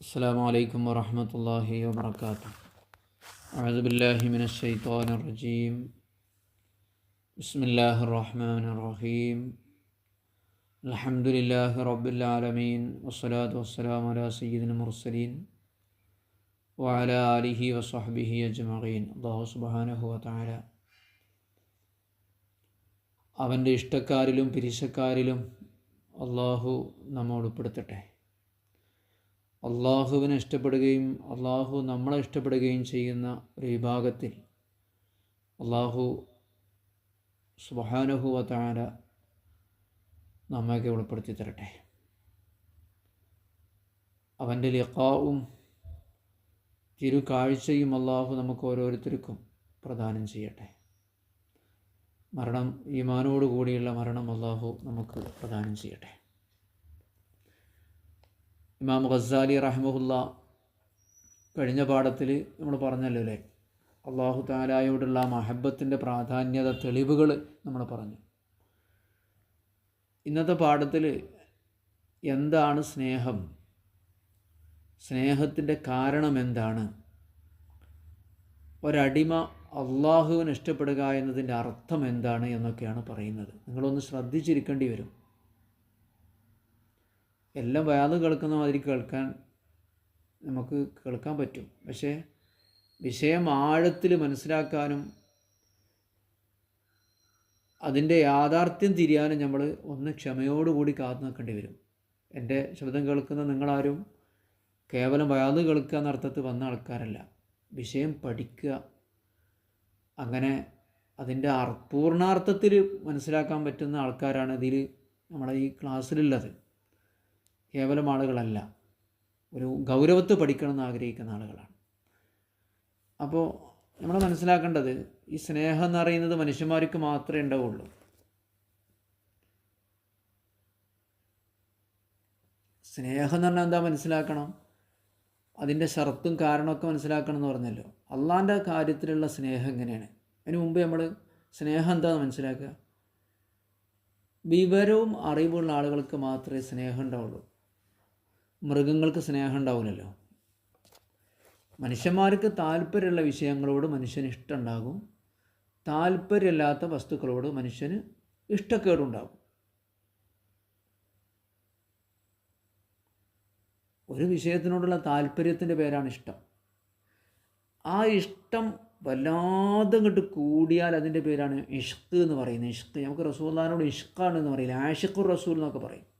السلام عليكم ورحمة الله وبركاته أعوذ بالله من الشيطان الرجيم بسم الله الرحمن الرحيم الحمد لله رب العالمين والصلاة والسلام على سيد المرسلين وعلى آله وصحبه أجمعين الله سبحانه وتعالى അവൻ്റെ ഇഷ്ടക്കാരിലും പിരിശക്കാരിലും അള്ളാഹു നമ്മെ ഉൾപ്പെടുത്തട്ടെ അള്ളാഹുവിനെ ഇഷ്ടപ്പെടുകയും അള്ളാഹു നമ്മളെ ഇഷ്ടപ്പെടുകയും ചെയ്യുന്ന ഒരു വിഭാഗത്തിൽ അള്ളാഹു സുബാനുഹുവത്താര നമ്മയൊക്കെ ഉൾപ്പെടുത്തി തരട്ടെ. അവന്റെ ലിഖാവും തിരു കാഴ്ചയും അള്ളാഹു നമുക്ക് ഓരോരുത്തർക്കും പ്രദാനം ചെയ്യട്ടെ. മരണം ഈമാനോട് കൂടിയുള്ള മരണം അള്ളാഹു നമുക്ക് പ്രദാനം ചെയ്യട്ടെ. ഇമാം ഖസാലി റഹ്മുല്ല കഴിഞ്ഞ പാഠത്തിൽ നമ്മൾ പറഞ്ഞല്ലോ അല്ലേ? അള്ളാഹു താലായോടുള്ള മഹബത്തിന്റെ പ്രാധാന്യത തെളിവുകൾ നമ്മൾ പറഞ്ഞു. ഇന്നത്തെ പാഠത്തിൽ എന്താണ് സ്നേഹം? സ്നേഹത്തിന്റെ കാരണം എന്താണ്? ഒരടിമ അള്ളാഹുവിന് ഇഷ്ടപ്പെടുക എന്നതിന്റെ അർത്ഥം എന്താണ് എന്നൊക്കെയാണ് പറയുന്നത്. നിങ്ങളൊന്ന് ശ്രദ്ധിച്ചിരിക്കേണ്ടി വരും. എല്ലാം വയാത് കേൾക്കുന്ന മാതിരി കേൾക്കാൻ നമുക്ക് കേൾക്കാൻ പറ്റും. പക്ഷേ വിഷയം ആഴത്തിൽ മനസ്സിലാക്കാനും അതിന്റെ യാഥാർത്ഥ്യം തിരിയാനും നമ്മൾ ഒന്ന് ക്ഷമയോടുകൂടി കാത്തു നിൽക്കേണ്ടി വരും. എന്റെ ശബ്ദം കേൾക്കുന്ന നിങ്ങളാരും കേവലം വയാത് കേൾക്കുക എന്ന അർത്ഥത്തിൽ വന്ന ആൾക്കാരല്ല. വിഷയം പഠിക്കുക. അങ്ങനെ അതിന്റെ പൂർണാർത്ഥത്തിൽ മനസ്സിലാക്കാൻ പറ്റുന്ന ആൾക്കാരാണ് ഇതിൽ നമ്മളെ ഈ ക്ലാസ്സിലുള്ളത്. കേവലം ആളുകളല്ല. ഒരു ഗൗരവത്ത് പഠിക്കണമെന്ന് ആഗ്രഹിക്കുന്ന ആളുകളാണ്. അപ്പോൾ നമ്മൾ മനസ്സിലാക്കേണ്ടത് ഈ സ്നേഹം എന്ന് പറയുന്നത് മനുഷ്യന്മാർക്ക് മാത്രമേ ഉണ്ടാവുള്ളൂ. സ്നേഹം എന്ന് പറഞ്ഞാൽ എന്താ മനസ്സിലാക്കണം? അതിന്റെ ഷർത്തും കാരണമൊക്കെ മനസ്സിലാക്കണം എന്ന് പറഞ്ഞല്ലോ. അള്ളാന്റെ കാര്യത്തിലുള്ള സ്നേഹം എങ്ങനെയാണ്? അതിന് മുമ്പ് നമ്മൾ സ്നേഹം എന്താണെന്ന് മനസ്സിലാക്കുക? വിവരവും അറിവുള്ള ആളുകൾക്ക് മാത്രമേ സ്നേഹം ഉണ്ടാവുള്ളൂ. മൃഗങ്ങൾക്ക് സ്നേഹം ഉണ്ടാവില്ലല്ലോ മനുഷ്യന്മാർക്ക് താല്പര്യമുള്ള വിഷയങ്ങളോട് മനുഷ്യന് ഇഷ്ടമുണ്ടാകും. താല്പര്യമില്ലാത്ത വസ്തുക്കളോട് മനുഷ്യന് ഇഷ്ടക്കേടുണ്ടാകും. ഒരു വിഷയത്തിനോടുള്ള താല്പര്യത്തിന്റെ പേരാണ് ഇഷ്ടം. ആ ഇഷ്ടം വല്ലാതെ ഇങ്ങോട്ട് കൂടിയാൽ അതിന്റെ പേരാണ് ഇഷ്ക് എന്ന് പറയുന്നത്. ഇഷ്ക് നമുക്ക് റസൂല്ലാനോട് ഇഷ്കാണ് എന്ന് പറയില്ല. ആഷിഖുർ റസൂൽ എന്നൊക്കെ പറയും.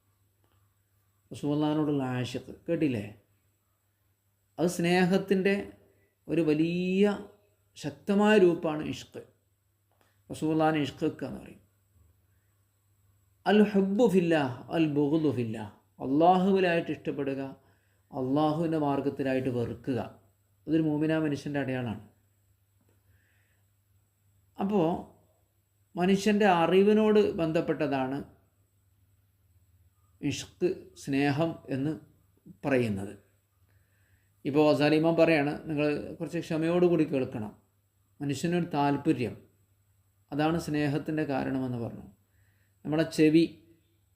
റസൂല്ലാനോടുള്ള ആഷിഖ് കേട്ടില്ലേ? അത് സ്നേഹത്തിന്റെ ഒരു വലിയ ശക്തമായ രൂപമാണ് ഇഷ്ക് റസൂല്ലാൻ ഇഷ്ക് എന്ന് പറയും. അൽ ഹബ്ബു ഫില്ല അൽ ബുഹുദു ഫില്ല അള്ളാഹുവിലായിട്ട് ഇഷ്ടപ്പെടുക അള്ളാഹുവിന്റെ മാർഗത്തിലായിട്ട് വെറുക്കുക. അതൊരു മൂമിന മനുഷ്യന്റെ അടയാളമാണ്. അപ്പോൾ മനുഷ്യന്റെ അറിവിനോട് ബന്ധപ്പെട്ടതാണ് ഇഷ്ക് സ്നേഹം എന്ന് പറയുന്നത്. ഇപ്പോൾ സലീമ പറയാണ് നിങ്ങൾ കുറച്ച് ക്ഷമയോടുകൂടി കേൾക്കണം. മനുഷ്യനൊരു താല്പര്യം. അതാണ് സ്നേഹത്തിന്റെ കാരണമെന്ന് പറഞ്ഞു. നമ്മുടെ ചെവി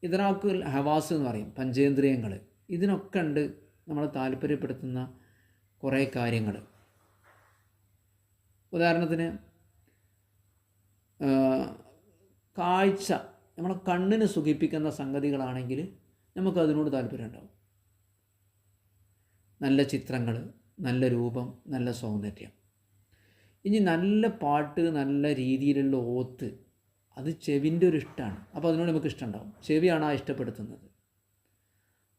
ഇതിനൊക്കെ ഹവാസ് എന്ന് പറയും പഞ്ചേന്ദ്രിയങ്ങൾ. ഇതിനൊക്കെ ഉണ്ട് നമ്മളെ താല്പര്യപ്പെടുത്തുന്ന കുറേ കാര്യങ്ങൾ. ഉദാഹരണത്തിന് കാഴ്ച. നമ്മളെ കണ്ണിന് സുഖിപ്പിക്കുന്ന സംഗതികളാണെങ്കിൽ നമുക്ക് അതിനോട് താല്പര്യം ഉണ്ടാവും. നല്ല ചിത്രങ്ങൾ നല്ല രൂപം നല്ല സൗന്ദര്യം. ഇനി നല്ല പാട്ട് നല്ല രീതിയിലുള്ള ഓത്ത് അത് ചെവിന്റെ ഒരു ഇഷ്ടമാണ് അപ്പോൾ അതിനോട് നമുക്ക് ഇഷ്ടമുണ്ടാവും ചെവിയാണ് ആ ഇഷ്ടപ്പെടുത്തുന്നത്.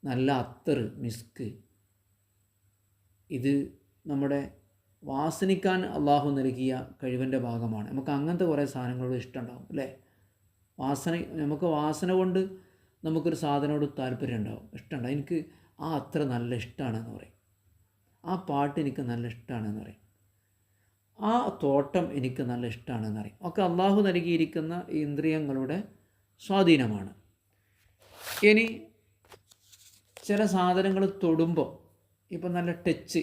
നല്ല അത്തർ മിസ്ക്. ഇത് നമ്മുടെ വാസനിക്കാൻ അള്ളാഹു നൽകിയ കഴിവിന്റെ ഭാഗമാണ്. നമുക്ക് അങ്ങനത്തെ കുറേ സാധനങ്ങളോട് ഇഷ്ടമുണ്ടാവും അല്ലേ? വാസന നമുക്ക് വാസന കൊണ്ട് നമുക്കൊരു സാധനോട് താല്പര്യം ഉണ്ടാവും. ഇഷ്ടമുണ്ടാവും എനിക്ക് ആ അത്ര നല്ല ഇഷ്ടമാണെന്ന് പറയും. ആ പാട്ട് എനിക്ക് നല്ല ഇഷ്ടമാണെന്ന് പറയും. ആ തോട്ടം എനിക്ക് നല്ല ഇഷ്ടമാണെന്ന് പറയും. ഒക്കെ അള്ളാഹു നൽകിയിരിക്കുന്ന ഇന്ദ്രിയങ്ങളുടെ സ്വാധീനമാണ്. ഇനി ചില സാധനങ്ങൾ തൊടുമ്പോൾ ഇപ്പം നല്ല ടച്ച്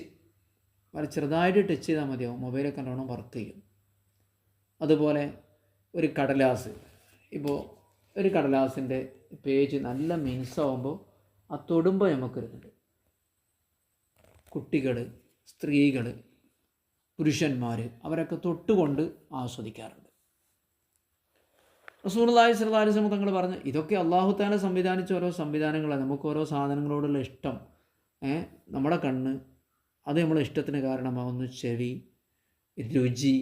വളരെ ചെറുതായിട്ട് ടച്ച് ചെയ്താൽ മതിയാവും. മൊബൈലൊക്കെ നല്ലോണം വർക്ക് ചെയ്യും. അതുപോലെ ഒരു കടലാസ്. ഇപ്പോൾ ഒരു കടലാസിന്റെ പേജ് നല്ല മിനുസാവുമ്പോൾ ആ തൊടുമ്പോൾ നമുക്കൊരുന്നുണ്ട് കുട്ടികൾ സ്ത്രീകൾ പുരുഷന്മാർ അവരൊക്കെ തൊട്ടുകൊണ്ട് ആസ്വദിക്കാറുണ്ട്. റസൂർലായി സർദാരി തങ്ങൾ പറഞ്ഞു ഇതൊക്കെ അള്ളാഹു താല സംവിധാനിച്ച ഓരോ സംവിധാനങ്ങളാണ് നമുക്ക് ഓരോ സാധനങ്ങളോടുള്ള ഇഷ്ടം. നമ്മുടെ കണ്ണ് അത് നമ്മളെ ഇഷ്ടത്തിന് കാരണമാകുന്നു ചെവി രുചി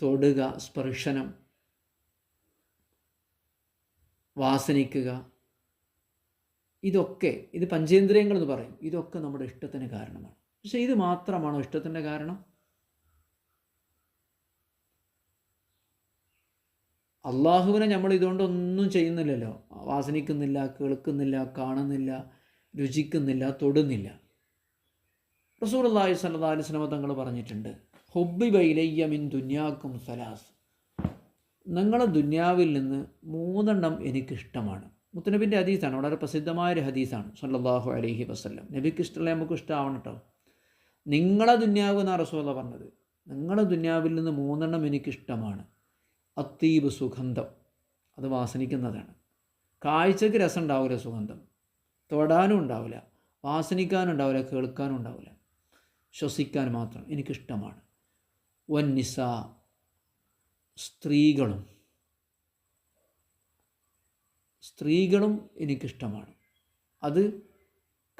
തൊടുക സ്പർശനം വാസനിക്കുക. ഇതൊക്കെ ഇത് പഞ്ചേന്ദ്രിയങ്ങൾ എന്ന് പറയും. ഇതൊക്കെ നമ്മുടെ ഇഷ്ടത്തിന് കാരണമാണ്. പക്ഷേ ഇത് മാത്രമാണോ ഇഷ്ടത്തിന്റെ കാരണം? അള്ളാഹുവിനെ നമ്മൾ ഇതുകൊണ്ടൊന്നും ചെയ്യുന്നില്ലല്ലോ. വാസനിക്കുന്നില്ല കേൾക്കുന്നില്ല കാണുന്നില്ല രുചിക്കുന്നില്ല തൊടുന്നില്ല. റസൂർ അള്ളാഹി സല്ലാ അലിസ്ലമ തങ്ങൾ പറഞ്ഞിട്ടുണ്ട് ഹൊബിബൈലയ്യമിൻ ബൈലയ്യ മിൻ ദുന്യാക്കും സലാസ്. നിങ്ങളെ ദുന്യാവിൽ നിന്ന് മൂന്നെണ്ണം എനിക്കിഷ്ടമാണ്. മുത്തനബിന്റെ ഹദീസാണ് വളരെ പ്രസിദ്ധമായ ഒരു ഹദീസാണ് സല്ലാഹു അലഹി വസ്ല്ലം. നബിക്ക് ഇഷ്ടമുള്ള നമുക്ക് ഇഷ്ടമാവണം കേട്ടോ. നിങ്ങളെ ദുന്യാവ് എന്നാണ് റസോല പറഞ്ഞത്. നിങ്ങളെ ദുന്യാവിൽ നിന്ന് മൂന്നെണ്ണം എനിക്കിഷ്ടമാണ്. അത്തീബ് സുഗന്ധം അത് വാസനിക്കുന്നതാണ്. കാഴ്ചക്ക് രസം ഉണ്ടാവില്ല സുഗന്ധം. തൊടാനും ഉണ്ടാവില്ല വാസനിക്കാനും ഉണ്ടാവില്ല കേൾക്കാനും ഉണ്ടാവില്ല. ശ്വസിക്കാൻ മാത്രം എനിക്കിഷ്ടമാണ്. വന്നിസ സ്ത്രീകളും. സ്ത്രീകളും എനിക്കിഷ്ടമാണ്. അത്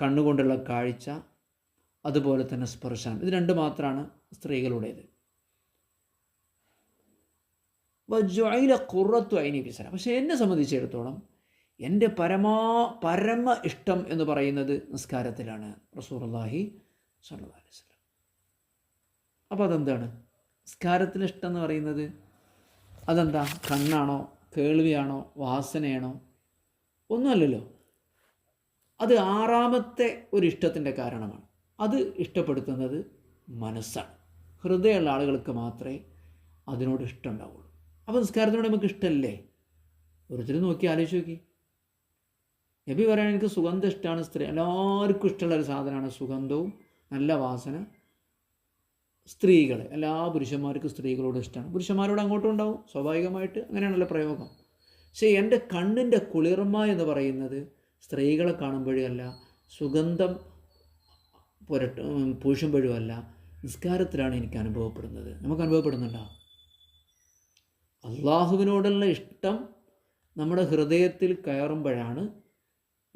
കണ്ണുകൊണ്ടുള്ള കാഴ്ച അതുപോലെ തന്നെ സ്പർശനം ഇത് രണ്ട് മാത്രമാണ് സ്ത്രീകളുടേത്. വജ്വയില കുറത്തു അയിനി വിസന പക്ഷേ എന്നെ സംബന്ധിച്ചിടത്തോളം എന്റെ പരമാ പരമ ഇഷ്ടം എന്ന് പറയുന്നത് നിസ്കാരത്തിലാണ് റസൂർല്ലാഹി സല്ലു അലൈഹി അപ്പോൾ അതെന്താണ് നിസ്കാരത്തിലിഷ്ടം എന്ന് പറയുന്നത് അതെന്താ? കണ്ണാണോ? കേൾവിയാണോ? വാസനയാണോ? ഒന്നുമല്ലല്ലോ. അത് ആറാമത്തെ ഒരു ഇഷ്ടത്തിന്റെ കാരണമാണ്. അത് ഇഷ്ടപ്പെടുത്തുന്നത് മനസ്സാണ്. ഹൃദയമുള്ള ആളുകൾക്ക് മാത്രമേ അതിനോട് ഇഷ്ടം ഉണ്ടാവുള്ളൂ അപ്പോൾ നിസ്കാരത്തിനോട് നമുക്ക് ഇഷ്ടമല്ലേ? ഓരോരുത്തരും നോക്കി ആലോചിച്ച് നോക്കി. നബി പറയാൻ എനിക്ക് സുഗന്ധം ഇഷ്ടമാണ് സ്ത്രീ എല്ലാവർക്കും ഇഷ്ടമുള്ള ഒരു സാധനമാണ് സുഗന്ധവും നല്ല വാസന സ്ത്രീകൾ എല്ലാ പുരുഷന്മാർക്കും സ്ത്രീകളോട് ഇഷ്ടമാണ്. പുരുഷന്മാരോട് അങ്ങോട്ടും ഉണ്ടാവും. സ്വാഭാവികമായിട്ട് അങ്ങനെയാണല്ലോ പ്രയോഗം. പക്ഷേ എന്റെ കണ്ണിന്റെ കുളിർമ എന്ന് പറയുന്നത് സ്ത്രീകളെ കാണുമ്പോഴല്ല സുഗന്ധം പുരട്ട പൂശുമ്പോഴുമല്ല നിസ്കാരത്തിലാണ് എനിക്ക് അനുഭവപ്പെടുന്നത്. നമുക്ക് അനുഭവപ്പെടുന്നുണ്ടോ? അള്ളാഹുവിനോടുള്ള ഇഷ്ടം നമ്മുടെ ഹൃദയത്തിൽ കയറുമ്പോഴാണ്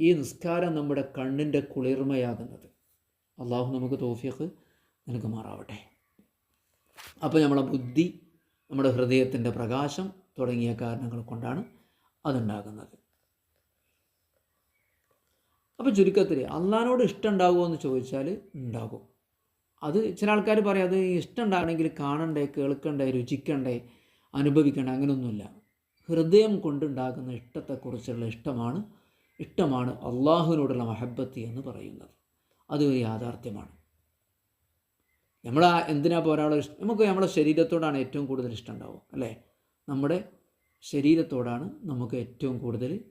ഈ നിസ്കാരം നമ്മുടെ കണ്ണിന്റെ കുളിർമയാകുന്നത്. അള്ളാഹു നമുക്ക് തോഫിയൊക്കെ നൽകുമാറാവട്ടെ. അപ്പോൾ നമ്മളെ ബുദ്ധി നമ്മുടെ ഹൃദയത്തിന്റെ പ്രകാശം തുടങ്ങിയ കാരണങ്ങൾ കൊണ്ടാണ് അതുണ്ടാകുന്നത്. അപ്പോൾ ചുരുക്കത്തിൽ അള്ളഹാനോട് ഇഷ്ടം ഉണ്ടാകുമോ എന്ന് ചോദിച്ചാൽ ഉണ്ടാകും. അത് ചില ആൾക്കാർ പറയും അത് ഇഷ്ടം ഉണ്ടാകണമെങ്കിൽ കാണണ്ടേ കേൾക്കണ്ടേ രുചിക്കണ്ടേ അനുഭവിക്കണ്ടേ? അങ്ങനെയൊന്നുമില്ല. ഹൃദയം കൊണ്ടുണ്ടാകുന്ന ഇഷ്ടത്തെക്കുറിച്ചുള്ള ഇഷ്ടമാണ് ഇഷ്ടമാണ് അള്ളാഹുവിനോടുള്ള മഹബത്ത് എന്ന് പറയുന്നത്. അതൊരു യാഥാർത്ഥ്യമാണ്. നമ്മൾ എന്തിനാ ഇപ്പോൾ ഒരാളെ നമുക്ക് നമ്മുടെ ശരീരത്തോടാണ് ഏറ്റവും കൂടുതൽ ഇഷ്ടം ഉണ്ടാവുക അല്ലേ? നമ്മുടെ ശരീരത്തോടാണ് നമുക്ക് ഏറ്റവും കൂടുതൽ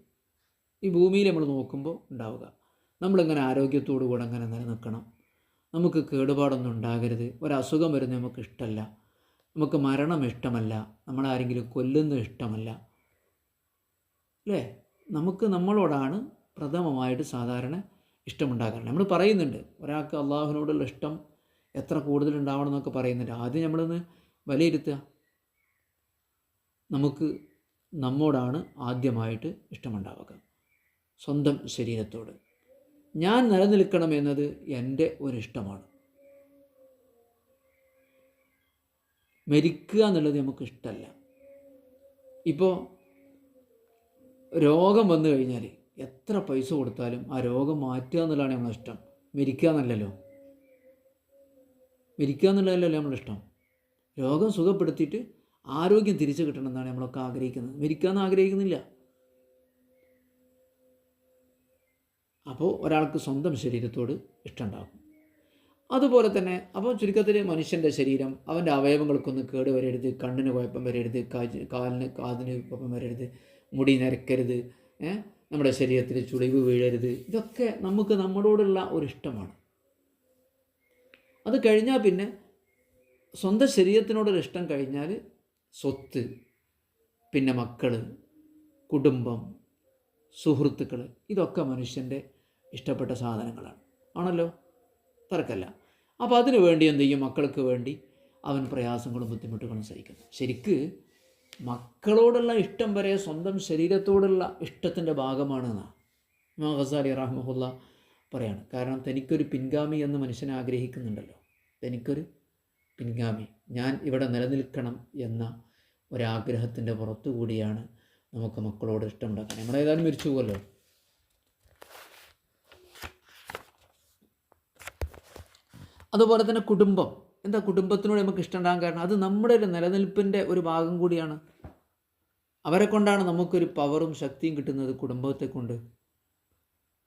ഈ ഭൂമിയിൽ നമ്മൾ നോക്കുമ്പോൾ ഉണ്ടാവുക. നമ്മളിങ്ങനെ ആരോഗ്യത്തോടു കൂടെ അങ്ങനെ നിലനിൽക്കണം. നമുക്ക് കേടുപാടൊന്നും ഉണ്ടാകരുത്. ഒരസുഖം വരുന്നത് നമുക്ക് ഇഷ്ടമല്ല. നമുക്ക് മരണം ഇഷ്ടമല്ല. നമ്മളാരെങ്കിലും കൊല്ലുന്നത് ഇഷ്ടമല്ല. അല്ലേ? നമുക്ക് നമ്മളോടാണ് പ്രഥമമായിട്ട് സാധാരണ ഇഷ്ടമുണ്ടാകാറുണ്ട് നമ്മൾ പറയുന്നുണ്ട് ഒരാൾക്ക് അള്ളാഹുവിനോടുള്ള ഇഷ്ടം എത്ര കൂടുതൽ ഉണ്ടാവണം എന്നൊക്കെ പറയുന്നുണ്ട്. ആദ്യം നമ്മളൊന്ന് വിലയിരുത്തുക. നമുക്ക് നമ്മോടാണ് ആദ്യമായിട്ട് ഇഷ്ടമുണ്ടാവുക. സ്വന്തം ശരീരത്തോട്. ഞാൻ നിലനിൽക്കണം എന്നത് എന്റെ ഒരിഷ്ടമാണ്. മരിക്കുക എന്നുള്ളത് നമുക്ക് ഇഷ്ടമല്ല. ഇപ്പോൾ രോഗം വന്നു കഴിഞ്ഞാൽ എത്ര പൈസ കൊടുത്താലും ആ രോഗം മാറ്റുക എന്നുള്ളതാണ് നമ്മളെ ഇഷ്ടം. മരിക്കുക എന്നല്ലല്ലോ. മരിക്കുക എന്നുള്ളതല്ലല്ലോ നമ്മളിഷ്ടം. രോഗം സുഖപ്പെടുത്തിയിട്ട് ആരോഗ്യം തിരിച്ചു കിട്ടണമെന്നാണ് നമ്മളൊക്കെ ആഗ്രഹിക്കുന്നത്. മരിക്കാൻ ആഗ്രഹിക്കുന്നില്ല. അപ്പോൾ ഒരാൾക്ക് സ്വന്തം ശരീരത്തോട് ഇഷ്ടമുണ്ടാകും. അതുപോലെ തന്നെ അപ്പോൾ ചുരുക്കത്തിൽ മനുഷ്യന്റെ ശരീരം അവന്റെ അവയവങ്ങൾക്കൊന്നും കേട് വരരുത് കണ്ണിന് കുഴപ്പം വരരുത് കാലിന് കാതിന് കുഴപ്പം വരരുത് മുടി നരക്കരുത് നമ്മുടെ ശരീരത്തിൽ ചുളിവ് വീഴരുത്. ഇതൊക്കെ നമുക്ക് നമ്മളോടുള്ള ഒരു ഇഷ്ടമാണ് അത് കഴിഞ്ഞാൽ പിന്നെ സ്വന്തം ശരീരത്തിനോടൊരു ഇഷ്ടം കഴിഞ്ഞാൽ സ്വത്ത് പിന്നെ മക്കൾ കുടുംബം സുഹൃത്തുക്കൾ ഇതൊക്കെ മനുഷ്യന്റെ ഇഷ്ടപ്പെട്ട സാധനങ്ങളാണ്. ആണല്ലോ? തർക്കമല്ല അപ്പോൾ അതിനു വേണ്ടി എന്ത് ചെയ്യും? മക്കൾക്ക് വേണ്ടി അവൻ പ്രയാസങ്ങളും ബുദ്ധിമുട്ടുകളും സഹിക്കുന്നു. ശരിക്ക് മക്കളോടുള്ള ഇഷ്ടം വരെ സ്വന്തം ശരീരത്തോടുള്ള ഇഷ്ടത്തിന്റെ ഭാഗമാണെന്നാണ് ഖസാലി റഹ്മുല്ല പറയാണ്. കാരണം തനിക്കൊരു പിൻഗാമി എന്ന് മനുഷ്യൻ ആഗ്രഹിക്കുന്നുണ്ടല്ലോ. തനിക്കൊരു പിൻഗാമി. ഞാൻ ഇവിടെ നിലനിൽക്കണം എന്ന ഒരാഗ്രഹത്തിന്റെ പുറത്തുകൂടിയാണ് നമുക്ക് മക്കളോട് ഇഷ്ടമുണ്ടാക്കാൻ നമ്മളേതായാലും മരിച്ചു പോകുമല്ലോ അതുപോലെ തന്നെ കുടുംബം. എന്താ കുടുംബത്തിനോട് നമുക്ക് ഇഷ്ടമുണ്ടാകാൻ കാരണം? അത് നമ്മുടെ ഒരു നിലനിൽപ്പിന്റെ ഒരു ഭാഗം കൂടിയാണ്. അവരെ കൊണ്ടാണ് നമുക്കൊരു പവറും ശക്തിയും കിട്ടുന്നത് കുടുംബത്തെ കൊണ്ട്.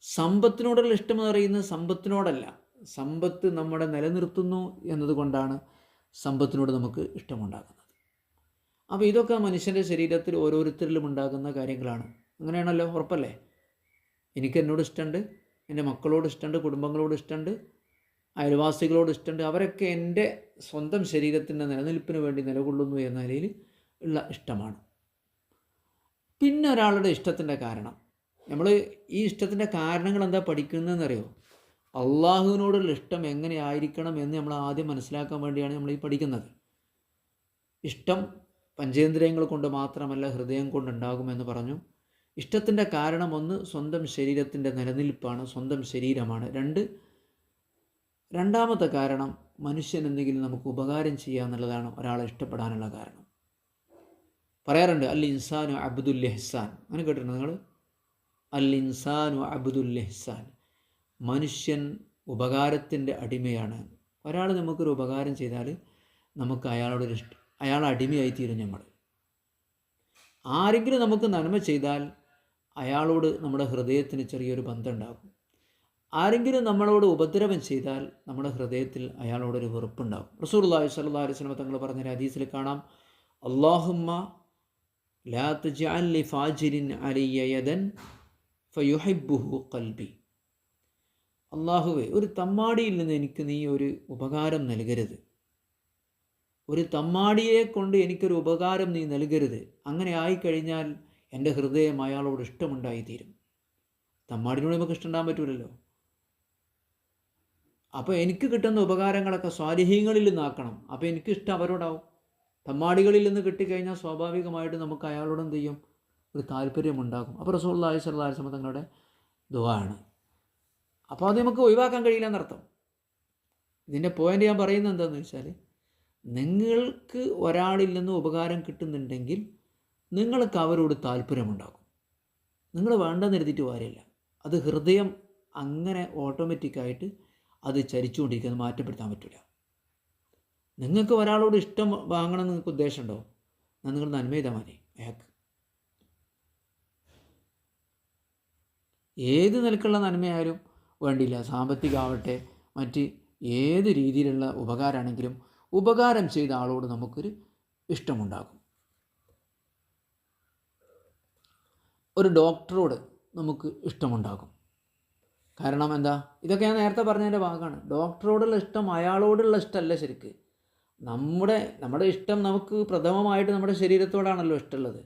സമ്പത്തിനോടുള്ള ഇഷ്ടം എന്ന് പറയുന്നത് സമ്പത്തിനോടല്ല. സമ്പത്ത് നമ്മളെ നിലനിർത്തുന്നു എന്നതുകൊണ്ടാണ് സമ്പത്തിനോട് നമുക്ക് ഇഷ്ടമുണ്ടാകുന്നത്. അപ്പോൾ ഇതൊക്കെ മനുഷ്യന്റെ ശരീരത്തിൽ ഓരോരുത്തരിലും ഉണ്ടാകുന്ന കാര്യങ്ങളാണ്. അങ്ങനെയാണല്ലോ? ഉറപ്പല്ലേ? എനിക്ക് എന്നോട് ഇഷ്ടമുണ്ട് എന്റെ മക്കളോട് ഇഷ്ടമുണ്ട് കുടുംബങ്ങളോട് ഇഷ്ടമുണ്ട് അയൽവാസികളോട് ഇഷ്ടമുണ്ട് അവരൊക്കെ എന്റെ സ്വന്തം ശരീരത്തിന്റെ നിലനിൽപ്പിന് വേണ്ടി നിലകൊള്ളുന്നു എന്ന നിലയിൽ ഉള്ള ഇഷ്ടമാണ്. പിന്നെ ഒരാളുടെ ഇഷ്ടത്തിന്റെ കാരണം. നമ്മൾ ഈ ഇഷ്ടത്തിന്റെ കാരണങ്ങൾ എന്താ പഠിക്കുന്നതെന്നറിയോ? അള്ളാഹുവിനോടുള്ള ഇഷ്ടം എങ്ങനെയായിരിക്കണം എന്ന് നമ്മൾ ആദ്യം മനസ്സിലാക്കാൻ വേണ്ടിയാണ് നമ്മൾ ഈ പഠിക്കുന്നത്. ഇഷ്ടം പഞ്ചേന്ദ്രിയങ്ങൾ കൊണ്ട് മാത്രമല്ല ഹൃദയം കൊണ്ടുണ്ടാകുമെന്ന് പറഞ്ഞു. ഇഷ്ടത്തിന്റെ കാരണം ഒന്ന് സ്വന്തം ശരീരത്തിന്റെ നിലനിൽപ്പാണ് സ്വന്തം ശരീരമാണ്. രണ്ട് രണ്ടാമത്തെ കാരണം മനുഷ്യൻ എന്തെങ്കിലും നമുക്ക് ഉപകാരം ചെയ്യുക എന്നുള്ളതാണ് ഒരാളെ ഇഷ്ടപ്പെടാനുള്ള കാരണം. പറയാറുണ്ട് അൽ ഇൻസാനു അബ്ദുൽ അങ്ങനെ കേട്ടിട്ടുണ്ട് നിങ്ങൾ? അൽ ഇൻസാനു അബ്ദുൽ ഇഹ്സാൻ മനുഷ്യൻ ഉപകാരത്തിന്റെ അടിമയാണ്. ഒരാൾ നമുക്കൊരു ഉപകാരം ചെയ്താൽ നമുക്ക് അയാളോടൊരു ഇഷ്ടം അയാൾ അടിമയായിത്തീരും നമ്മൾ. ആരെങ്കിലും നമുക്ക് നന്മ ചെയ്താൽ അയാളോട് നമ്മുടെ ഹൃദയത്തിന് ചെറിയൊരു ബന്ധം ഉണ്ടാകും ആരെങ്കിലും നമ്മളോട് ഉപദ്രവം ചെയ്താൽ നമ്മുടെ ഹൃദയത്തിൽ അയാളോടൊരു വെറുപ്പുണ്ടാകും. റസൂർല്ലാഹി സല്ലാ അലൈഹി സ്വലമ തങ്ങൾ പറഞ്ഞ ഹദീസിൽ കാണാം. അള്ളാഹുമ്മ ലാ ജാലി ഫാജിരിൻ അലിയ യദൻ കൽബി അള്ളാഹുവെ ഒരു തമ്മാടിയിൽ നിന്ന് എനിക്ക് നീ ഒരു ഉപകാരം നൽകരുത്. ഒരു തമ്മാടിയെ കൊണ്ട് എനിക്കൊരു ഉപകാരം നീ നൽകരുത്. അങ്ങനെ ആയിക്കഴിഞ്ഞാൽ എന്റെ ഹൃദയം അയാളോട് ഇഷ്ടമുണ്ടായിത്തീരും. തമ്മാടിനോട് നമുക്ക് ഇഷ്ടമുണ്ടാകാൻ പറ്റൂലല്ലോ. അപ്പോൾ എനിക്ക് കിട്ടുന്ന ഉപകാരങ്ങളൊക്കെ സ്വാലിഹീങ്ങളിൽ നിന്നാക്കണം അപ്പോൾ എനിക്കിഷ്ടം അവരോടാവും. തമ്മാടികളിൽ നിന്ന് കിട്ടിക്കഴിഞ്ഞാൽ സ്വാഭാവികമായിട്ട് നമുക്ക് അയാളോട് എന്ത് ചെയ്യും? ഒരു താല്പര്യമുണ്ടാകും അപ്പോൾ റസൂൽ അള്ളാഹി സ്വല്ലാ വസ്ലമ തങ്ങളുടെ ദുവാണ് അപ്പോൾ അത് നമുക്ക് ഒഴിവാക്കാൻ കഴിയില്ല എന്നർത്ഥം ഇതിന്റെ പോയിന്റ് ഞാൻ പറയുന്നത് എന്താണെന്ന് വെച്ചാൽ നിങ്ങൾക്ക് ഒരാളിൽ നിന്ന് ഉപകാരം കിട്ടുന്നുണ്ടെങ്കിൽ നിങ്ങൾക്ക് അവരോട് താല്പര്യമുണ്ടാകും നിങ്ങൾ വേണ്ടെന്ന് എഴുതിയിട്ട് കാര്യമില്ല. അത് ഹൃദയം അങ്ങനെ ഓട്ടോമാറ്റിക്കായിട്ട് അത് ചരിച്ചുകൊണ്ടിരിക്കുന്നത് മാറ്റപ്പെടുത്താൻ പറ്റില്ല നിങ്ങൾക്ക് ഒരാളോട് ഇഷ്ടം വാങ്ങണം എന്ന് നിങ്ങൾക്ക് ഉദ്ദേശമുണ്ടോ? എന്നാൽ നിങ്ങൾ നന്മ ചെയ്താൽ മതി. അയാൾക്ക് ഏത് നിലക്കുള്ള നന്മയായാലും വേണ്ടിയില്ല. സാമ്പത്തികമാവട്ടെ മറ്റ് ഏത് രീതിയിലുള്ള ഉപകാരമാണെങ്കിലും ഉപകാരം ചെയ്ത ആളോട് നമുക്കൊരു ഇഷ്ടമുണ്ടാകും. ഒരു ഡോക്ടറോട് നമുക്ക് ഇഷ്ടമുണ്ടാകും. കാരണം എന്താ? ഇതൊക്കെ ഞാൻ നേരത്തെ പറഞ്ഞതിന്റെ ഭാഗമാണ്. ഡോക്ടറോടുള്ള ഇഷ്ടം അയാളോടുള്ള ഇഷ്ടമല്ല ശരിക്ക്. നമ്മുടെ നമ്മുടെ ഇഷ്ടം നമുക്ക് പ്രഥമമായിട്ട് നമ്മുടെ ശരീരത്തോടാണല്ലോ ഇഷ്ടമുള്ളത്.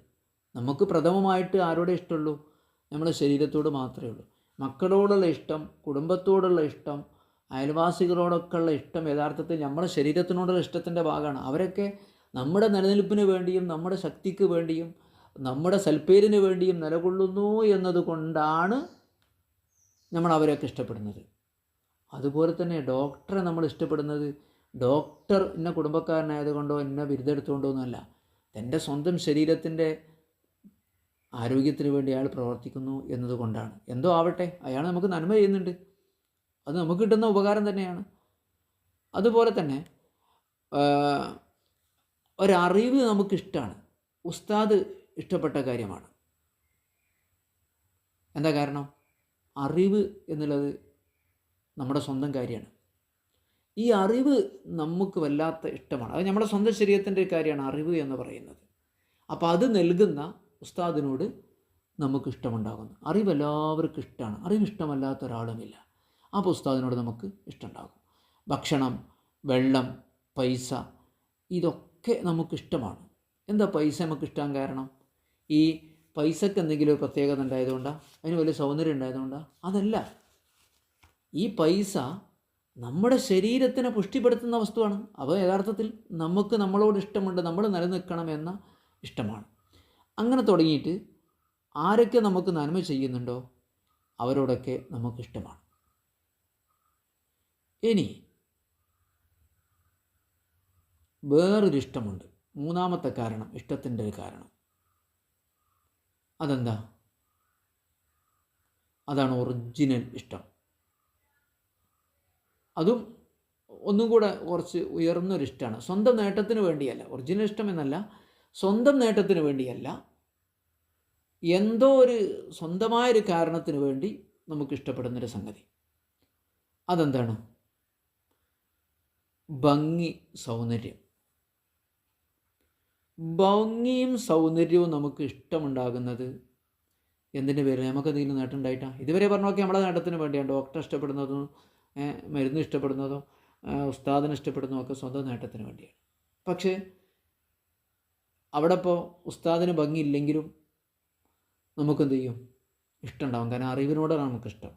നമുക്ക് പ്രഥമമായിട്ട് ആരോടെ ഇഷ്ടമുള്ളൂ? നമ്മുടെ ശരീരത്തോട് മാത്രമേ ഉള്ളൂ. മക്കളോടുള്ള ഇഷ്ടം കുടുംബത്തോടുള്ള ഇഷ്ടം അയൽവാസികളോടൊക്കെ ഉള്ള ഇഷ്ടം യഥാർത്ഥത്തിൽ നമ്മുടെ ശരീരത്തിനോടുള്ള ഇഷ്ടത്തിന്റെ ഭാഗമാണ്. അവരൊക്കെ നമ്മുടെ നിലനിൽപ്പിന് വേണ്ടിയും നമ്മുടെ ശക്തിക്ക് വേണ്ടിയും നമ്മുടെ സൽപ്പേരിന് വേണ്ടിയും നിലകൊള്ളുന്നു എന്നതുകൊണ്ടാണ് നമ്മൾ അവരെയൊക്കെ ഇഷ്ടപ്പെടുന്നത്. അതുപോലെ തന്നെ ഡോക്ടറെ നമ്മൾ ഇഷ്ടപ്പെടുന്നത് ഡോക്ടർ ഇന്ന കുടുംബക്കാരനായതുകൊണ്ടോ ഇന്ന ബിരുദെടുത്തുകൊണ്ടോ ഒന്നുമല്ല. തന്റെ സ്വന്തം ശരീരത്തിന്റെ ആരോഗ്യത്തിന് വേണ്ടി അയാൾ പ്രവർത്തിക്കുന്നു എന്നതുകൊണ്ടാണ്. എന്തോ ആവട്ടെ അയാൾ നമുക്ക് നന്മ ചെയ്യുന്നുണ്ട്. അത് നമുക്ക് കിട്ടുന്ന ഉപകാരം തന്നെയാണ്. അതുപോലെ തന്നെ ഒരറിവ് നമുക്കിഷ്ടമാണ് ഉസ്താദ് ഇഷ്ടപ്പെട്ട കാര്യമാണ്. എന്താ കാരണം? അറിവ് എന്നുള്ളത് നമ്മുടെ സ്വന്തം കാര്യമാണ്. ഈ അറിവ് നമുക്ക് വല്ലാത്ത ഇഷ്ടമാണ്. അത് നമ്മുടെ സ്വന്തം ശരീരത്തിന്റെ കാര്യമാണ് അറിവ് എന്ന് പറയുന്നത്. അപ്പോൾ അത് നൽകുന്ന ഉസ്താദിനോട് നമുക്ക് ഇഷ്ടമുണ്ടാകുന്നു. അറിവ് എല്ലാവർക്കും ഇഷ്ടമാണ് അറിവ് ഇഷ്ടമല്ലാത്ത ഒരാളുമില്ല. അപ്പോൾ ഉസ്താദിനോട് നമുക്ക് ഇഷ്ടമുണ്ടാകും. ഭക്ഷണം വെള്ളം പൈസ ഇതൊക്കെ നമുക്കിഷ്ടമാണ് എന്താ പൈസ നമുക്ക് ഇഷ്ടം കാരണം? ഈ പൈസക്ക് എന്തെങ്കിലും ഒരു പ്രത്യേകത ഉണ്ടായതുകൊണ്ടാണ് അതിന് വലിയ സൗന്ദര്യം ഉണ്ടായതുകൊണ്ടാണ് അതല്ല. ഈ പൈസ നമ്മുടെ ശരീരത്തിനെ പുഷ്ടിപ്പെടുത്തുന്ന വസ്തുവാണ്. അപ്പോൾ യഥാർത്ഥത്തിൽ നമുക്ക് നമ്മളോട് ഇഷ്ടമുണ്ട് നമ്മൾ നിലനിൽക്കണം എന്ന ഇഷ്ടമാണ്. അങ്ങനെ തുടങ്ങിയിട്ട് ആരൊക്കെ നമുക്ക് നന്മ ചെയ്യുന്നുണ്ടോ അവരോടൊക്കെ നമുക്കിഷ്ടമാണ്. ഇനി വേറൊരു ഇഷ്ടമുണ്ട് മൂന്നാമത്തെ കാരണം ഇഷ്ടത്തിന്റെ ഒരു കാരണം. അതെന്താ? അതാണ് ഒറിജിനൽ ഇഷ്ടം. അതും ഒന്നും കൂടെ കുറച്ച് ഉയർന്നൊരിഷ്ടമാണ് സ്വന്തം നേട്ടത്തിന് വേണ്ടിയല്ല. ഒറിജിനൽ ഇഷ്ടം എന്നല്ല സ്വന്തം നേട്ടത്തിന് വേണ്ടിയല്ല. എന്തോ ഒരു സ്വന്തമായൊരു കാരണത്തിന് വേണ്ടി നമുക്ക് ഇഷ്ടപ്പെടുന്നൊരു സംഗതി. അതെന്താണ്? ഭംഗി സൗന്ദര്യം. ഭംഗിയും സൗന്ദര്യവും നമുക്ക് ഇഷ്ടമുണ്ടാകുന്നത് എന്തിന്റെ പേരിൽ? നമുക്ക് എന്തെങ്കിലും നേട്ടമുണ്ടായിട്ടാണ് ഇതുവരെ പറഞ്ഞൊക്കെ നമ്മളെ നേട്ടത്തിന് വേണ്ടിയാണ്. ഡോക്ടർ ഇഷ്ടപ്പെടുന്നതും മരുന്ന് ഇഷ്ടപ്പെടുന്നതും ഉസ്താദിനെ ഇഷ്ടപ്പെടുന്നതും ഒക്കെ സ്വന്തം നേട്ടത്തിന് വേണ്ടിയാണ്. പക്ഷേ അവിടെ ഇപ്പോൾ ഉസ്താദിന് ഭംഗിയില്ലെങ്കിലും നമുക്കെന്ത് ചെയ്യും ഇഷ്ടമുണ്ടാവും കാരണം അറിവിനോടാണ് നമുക്കിഷ്ടം.